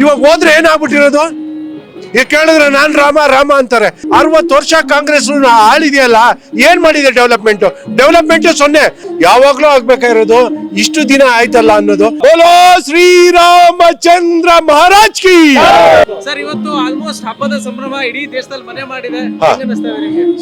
ಇವಾಗ ಹೋದ್ರೆ ಏನಾಗ್ಬಿಟ್ಟಿರೋದು? ಈಗ ಕೇಳಿದ್ರೆ ನಾನ್ ರಾಮ ರಾಮ ಅಂತಾರೆ. ಅರವತ್ತು ವರ್ಷ ಕಾಂಗ್ರೆಸ್ ಆಳಿದೆಯಲ್ಲ ಏನ್ ಮಾಡಿದೆ ಡೆವಲಪ್ಮೆಂಟ್ ಡೆವಲಪ್ಮೆಂಟ್ ಸೊನ್ನೆ. ಯಾವಾಗ್ಲೂ ಆಗ್ಬೇಕಾಗಿರೋದು ಇಷ್ಟು ದಿನ ಆಯ್ತಲ್ಲ ಅನ್ನೋದು. ಬೋಲೋ ಶ್ರೀರಾಮಚಂದ್ರ ಮಹಾರಾಜ್ ಕಿ ಸರ್ ಇವತ್ತು ಆಲ್ಮೋಸ್ಟ್ ಹಬ್ಬದ ಸಂಭ್ರಮ ಇಡೀ ದೇಶದಲ್ಲಿ ಮನೆ ಮಾಡಿದೆ?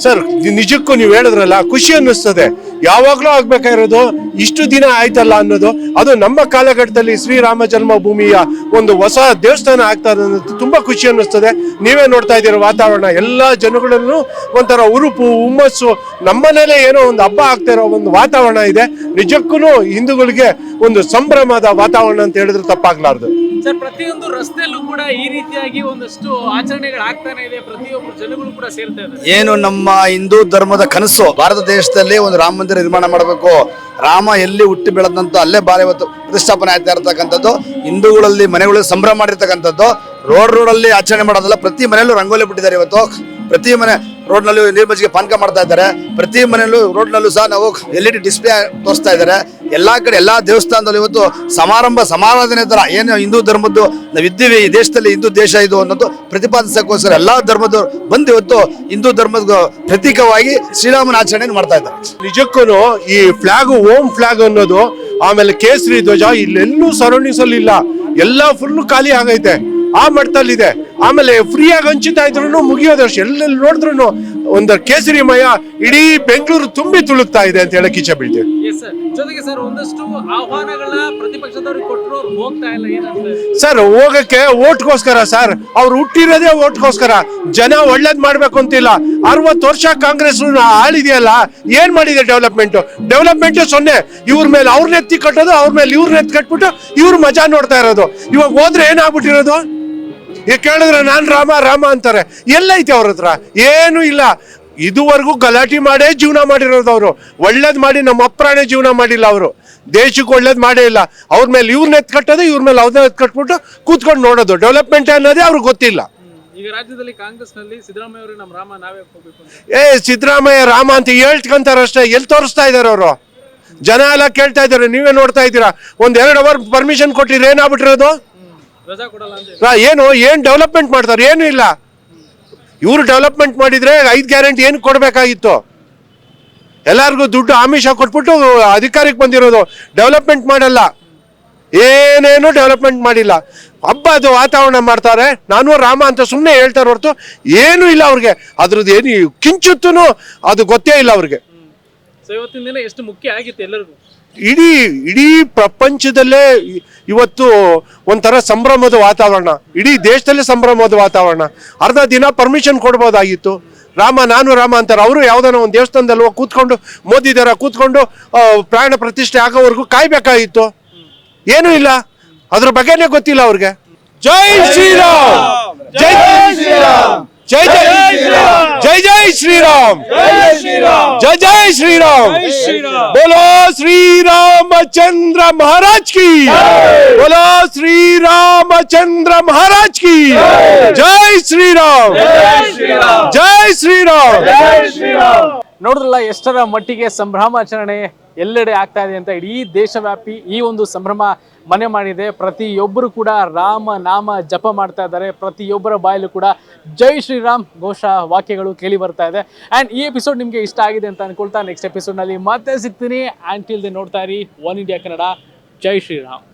ಸರ್ ನಿಜಕ್ಕೂ ನೀವು ಹೇಳಿದ್ರಲ್ಲ ಖುಷಿ ಅನ್ನಿಸ್ತದೆ. ಯಾವಾಗ್ಲೂ ಆಗ್ಬೇಕಾಗಿರೋದು ಇಷ್ಟು ದಿನ ಆಯ್ತಲ್ಲ ಅನ್ನೋದು. ಅದು ನಮ್ಮ ಕಾಲಘಟ್ಟದಲ್ಲಿ ಶ್ರೀರಾಮ ಜನ್ಮಭೂಮಿಯ ಒಂದು ಹೊಸ ದೇವಸ್ಥಾನ ಆಗ್ತಾ ಅನ್ನೋದು ತುಂಬಾ ಖುಷಿ ಅನ್ನಿಸ್ತದೆ. ನೀವೇ ನೋಡ್ತಾ ಇದ್ದೀರ ವಾತಾವರಣ, ಎಲ್ಲಾ ಜನಗಳಲ್ಲೂ ಒಂಥರ ಉರುಪು, ಹುಮ್ಮಸ್ಸು, ನಮ್ಮನೇಲೆ ಏನೋ ಒಂದು ಹಬ್ಬ ಆಗ್ತಾ ಇರೋ ಒಂದು ವಾತಾವರಣ ಇದೆ. ನಿಜಕ್ಕೂ ಹಿಂದೂಗಳಿಗೆ ಒಂದು ಸಂಭ್ರಮದ ವಾತಾವರಣ ಅಂತ ಹೇಳಿದ್ರೆ ತಪ್ಪಾಗ್ಲಾರ್ದು. ಸರ್, ಪ್ರತಿಯೊಂದು ರಸ್ತೆಯಲ್ಲೂ ಕೂಡ ಈ ರೀತಿಯಾಗಿ ಒಂದಷ್ಟು ಆಚರಣೆಗಳು ಆಗ್ತಾನೆ ಇದೆ. ಪ್ರತಿಯೊಬ್ಬರು ಜನಗಳು ಕೂಡ ಸೇರ್ತಾ ಇದ್ದಾರೆ. ಏನು ನಮ್ಮ ಹಿಂದೂ ಧರ್ಮದ ಕನಸು? ಭಾರತ ದೇಶದಲ್ಲಿ ಒಂದು ರಾಮ ಮಂದಿರ ನಿರ್ಮಾಣ ಮಾಡಬೇಕು. ರಾಮ ಎಲ್ಲಿ ಹುಟ್ಟಿ ಬೆಳೆದಂತ ಅಲ್ಲೇ ಬಾರಿ ಇವತ್ತು ಪ್ರತಿಷ್ಠಾಪನೆ ಆಗ್ತಾ ಇರತಕ್ಕಂಥದ್ದು. ಹಿಂದೂಗಳಲ್ಲಿ ಮನೆಗಳಲ್ಲಿ ಸಂಭ್ರಮ ಮಾಡಿರ್ತಕ್ಕಂಥದ್ದು. ರೋಡ್ ರೋಡಲ್ಲಿ ಆಚರಣೆ ಮಾಡೋದಲ್ಲ, ಪ್ರತಿ ಮನೆಯಲ್ಲೂ ರಂಗೋಲಿ ಬಿಟ್ಟಿದ್ದಾರೆ ಇವತ್ತು. ಪ್ರತಿ ಮನೆ ರೋಡ್ನಲ್ಲೂ ನೀರು ಮಜ್ಜಿಗೆ ಪಾನಕ ಮಾಡ್ತಾ ಇದ್ದಾರೆ. ಪ್ರತಿ ಮನೆಯಲ್ಲೂ ರೋಡ್ನಲ್ಲೂ ಸಹ ನಾವು ಎಲ್ ಇ ಡಿ ಡಿಸ್ಪ್ಲೇ ತೋರಿಸ್ತಾ ಇದ್ದಾರೆ. ಎಲ್ಲಾ ಕಡೆ, ಎಲ್ಲ ದೇವಸ್ಥಾನದಲ್ಲಿ ಇವತ್ತು ಸಮಾರಂಭ, ಸಮಾರಾಧನೆ ಥರ ಏನು ಹಿಂದೂ ಧರ್ಮದ್ದು ನಾವು ಇದ್ದೀವಿ, ಈ ದೇಶದಲ್ಲಿ ಹಿಂದೂ ದೇಶ ಇದು ಅನ್ನೋದು ಪ್ರತಿಪಾದಿಸೋಕ್ಕೋಸ್ಕರ ಎಲ್ಲ ಧರ್ಮದವರು ಬಂದು ಇವತ್ತು ಹಿಂದೂ ಧರ್ಮದ ಪ್ರತೀಕವಾಗಿ ಶ್ರೀರಾಮನ ಆಚರಣೆ ಮಾಡ್ತಾ ಇದ್ದಾರೆ. ನಿಜಕ್ಕೂ ಈ ಫ್ಲಾಗ್ ಓಮ್ ಫ್ಲಾಗ್ ಅನ್ನೋದು ಆಮೇಲೆ ಕೇಸರಿ ಧ್ವಜ ಇಲ್ಲೆಲ್ಲೂ ಸರೌಂಡಿಂಗ್ಸ್ ಅಲ್ಲಿ ಎಲ್ಲ ಫುಲ್ ಖಾಲಿ ಆಗೈತೆ. ಆ ಮಟ್ಟದಲ್ಲಿದೆ. ಆಮೇಲೆ ಫ್ರೀಯಾಗಿ ಹಂಚುತ್ತಾ ಇದ್ರು ಮುಗಿಯೋದಷ್ಟು. ಎಲ್ಲೆಲ್ಲಿ ನೋಡಿದ್ರು ಒಂದು ಕೇಸರಿ ಮಯ ಇಡೀ ಬೆಂಗಳೂರು ತುಂಬಿ ತುಳುಕ್ತಾ ಇದೆ ಅಂತ ಹೇಳಕ್ ಇಚ್ಛೆ ಬೀಳ್ತೇವೆ ಸರ್ ಜೊತೆಗೆ ಸರ್ ಒಂದಷ್ಟು ಆಹ್ವಾನಗಳನ್ನ ಪ್ರತಿಪಕ್ಷದವ್ರಿಗೆ ಕೊಟ್ಟರು ಹೋಗ್ತಾ ಇಲ್ಲ ಏನಂತ ಸರ್ ಹೋಗಕ್ಕೆ ಓಟ್ಗೋಸ್ಕರ ಸರ್ ಅವ್ರು ಹುಟ್ಟಿರೋದೇ ಓಟ್ಗೋಸ್ಕರ ಜನ ಒಳ್ಳೇದ್ ಮಾಡ್ಬೇಕು ಅಂತಿಲ್ಲ. ಅರವತ್ತು ವರ್ಷ ಕಾಂಗ್ರೆಸ್ ಆಳಿದೆಯಲ್ಲ ಏನ್ ಮಾಡಿದೆ ಡೆವಲಪ್ಮೆಂಟ್ ಡೆವಲಪ್ಮೆಂಟ್ ಸೊನ್ನೆ. ಇವ್ರ ಮೇಲೆ ಅವ್ರನ್ನ ಎತ್ತಿ ಕಟ್ಟೋದು ಅವ್ರ ಮೇಲೆ ಇವ್ರನ್ನ ಎತ್ತಿ ಕಟ್ಬಿಟ್ಟು ಇವ್ರ ಮಜಾ ನೋಡ್ತಾ ಇರೋದು. ಇವಾಗ ಹೋದ್ರೆ ಏನಾಗ್ಬಿಟ್ಟಿರೋದು? ಈಗ ಕೇಳಿದ್ರೆ ನಾನು ರಾಮ ರಾಮ ಅಂತಾರೆ. ಎಲ್ಲೈತೆ ಅವ್ರ ಹತ್ರ? ಏನು ಇಲ್ಲ. ಇದುವರೆಗೂ ಗಲಾಟೆ ಮಾಡೇ ಜೀವನ ಮಾಡಿರೋದು ಅವರು. ಒಳ್ಳೇದು ಮಾಡಿ ನಮ್ಮ ಅಪ್ರಾಣೆ ಜೀವನ ಮಾಡಿಲ್ಲ ಅವರು. ದೇಶಕ್ಕೆ ಒಳ್ಳೇದು ಮಾಡೇ ಇಲ್ಲ. ಅವ್ರ ಮೇಲೆ ಇವ್ರನ್ನ ಎತ್ ಕಟ್ಟೋದು ಇವ್ರ ಮೇಲೆ ಅವ್ರನ್ನ ಎತ್ ಕಟ್ಬಿಟ್ಟು ಕೂತ್ಕೊಂಡು ನೋಡೋದು. ಡೆವಲಪ್ಮೆಂಟ್ ಅನ್ನೋದೇ ಅವ್ರಿಗೆ ಗೊತ್ತಿಲ್ಲ. ಈಗ ರಾಜ್ಯದಲ್ಲಿ ಕಾಂಗ್ರೆಸ್ನಲ್ಲಿ ಸಿದ್ದರಾಮಯ್ಯ ಅವರು ನಮ್ಮ ರಾಮ ನಾವೇ ಏ ಸಿದ್ದರಾಮಯ್ಯ ರಾಮ ಅಂತ ಹೇಳ್ಕೊಂತಾರ ಅಷ್ಟೇ. ಎಲ್ಲಿ ತೋರಿಸ್ತಾ ಇದಾರೆ ಅವರು? ಜನ ಎಲ್ಲ ಕೇಳ್ತಾ ಇದಾರೆ ನೀವೇ ನೋಡ್ತಾ ಇದ್ದೀರಾ? ಒಂದ್ ಎರಡು ಅವರ್ ಪರ್ಮಿಷನ್ ಕೊಟ್ಟಿದ್ರೆ ಏನಾಗ್ಬಿಟ್ಟಿರೋದು? ಏನು ಏನ್ ಡೆವಲಪ್ಮೆಂಟ್ ಮಾಡ್ತಾರೆ? ಏನು ಇಲ್ಲ. ಇವ್ರು ಡೆವಲಪ್ಮೆಂಟ್ ಮಾಡಿದ್ರೆ ಐದ್ ಗ್ಯಾರಂಟಿ ಏನು ಕೊಡ್ಬೇಕಾಗಿತ್ತು? ಎಲ್ಲಾರ್ಗು ದುಡ್ಡು ಆಮಿಷ ಕೊಟ್ಬಿಟ್ಟು ಅಧಿಕಾರಕ್ಕೆ ಬಂದಿರೋದು. ಡೆವಲಪ್ಮೆಂಟ್ ಮಾಡಲ್ಲ. ಏನೇನು ಡೆವಲಪ್ಮೆಂಟ್ ಮಾಡಿಲ್ಲ. ಹಬ್ಬದ ವಾತಾವರಣ ಮಾಡ್ತಾರೆ. ನಾನು ರಾಮ ಅಂತ ಸುಮ್ಮನೆ ಹೇಳ್ತಾರೆ ಹೊರತು ಏನೂ ಇಲ್ಲ ಅವ್ರಿಗೆ. ಅದ್ರದ್ದು ಏನು ಕಿಂಚುತ್ತೂ ಅದು ಗೊತ್ತೇ ಇಲ್ಲ ಅವ್ರಿಗೆ. ಸೊ ಇವತ್ತಿನ ದಿನ ಎಷ್ಟು ಮುಖ್ಯ ಆಗಿತ್ತು ಎಲ್ಲರಿಗೂ? ಇಡೀ ಇಡೀ ಪ್ರಪಂಚದಲ್ಲೇ ಇವತ್ತು ಒಂಥರ ಸಂಭ್ರಮದ ವಾತಾವರಣ. ಇಡೀ ದೇಶದಲ್ಲೇ ಸಂಭ್ರಮದ ವಾತಾವರಣ. ಅರ್ಧ ದಿನ ಪರ್ಮಿಷನ್ ಕೊಡ್ಬೋದಾಗಿತ್ತು. ರಾಮ, ನಾನು ರಾಮ ಅಂತಾರೆ. ಅವರು ಯಾವ್ದಾನ ಒಂದು ದೇವಸ್ಥಾನದಲ್ಲಿ ಹೋಗಿ ಕೂತ್ಕೊಂಡು, ಮೋದಿ ದರ ಕೂತ್ಕೊಂಡು ಪ್ರಾಣ ಪ್ರತಿಷ್ಠೆ ಆಗೋವರೆಗೂ ಕಾಯ್ಬೇಕಾಗಿತ್ತು. ಏನೂ ಇಲ್ಲ. ಅದ್ರ ಬಗ್ಗೆನೇ ಗೊತ್ತಿಲ್ಲ ಅವ್ರಿಗೆ. ಜೈ ಶ್ರೀರಾಮ್! ಜೈ ಶ್ರೀರಾಮ್! जय जय जय जय श्री राम। जय जय श्री राम। बोलो श्री रामचंद्र महाराज की। बोलो श्री रामचंद्र महाराज की। जय श्री राम। जय श्री राम। जय श्री राम। ನೋಡಿದ್ರಲ್ಲ, ಎಷ್ಟರ ಮಟ್ಟಿಗೆ ಸಂಭ್ರಮಾಚರಣೆ ಎಲ್ಲೆಡೆ ಆಗ್ತಾ ಇದೆ ಅಂತ ಇಡೀ ದೇಶವ್ಯಾಪಿ ಈ ಒಂದು ಸಂಭ್ರಮ ಮನೆ ಮಾಡಿದೆ. ಪ್ರತಿಯೊಬ್ಬರು ಕೂಡ ರಾಮ ನಾಮ ಜಪ ಮಾಡ್ತಾ ಇದ್ದಾರೆ. ಪ್ರತಿಯೊಬ್ಬರ ಬಾಯಲ್ಲೂ ಕೂಡ ಜೈ ಶ್ರೀರಾಮ್ ಘೋಷ ವಾಕ್ಯಗಳು ಕೇಳಿ ಬರ್ತಾ ಇದೆ. ಆ್ಯಂಡ್ ಈ ಎಪಿಸೋಡ್ ನಿಮಗೆ ಇಷ್ಟ ಆಗಿದೆ ಅಂತ ಅನ್ಕೊಳ್ತಾ ನೆಕ್ಸ್ಟ್ ಎಪಿಸೋಡ್ನಲ್ಲಿ ಮತ್ತೆ ಸಿಗ್ತೀನಿ. ಆ್ಯಂಡ್ ಟಿಲ್ ದೆ ನೋಡ್ತಾ ಇರಿ. ಒನ್ ಇಂಡಿಯಾ ಕನ್ನಡ ಜೈ ಶ್ರೀರಾಮ್.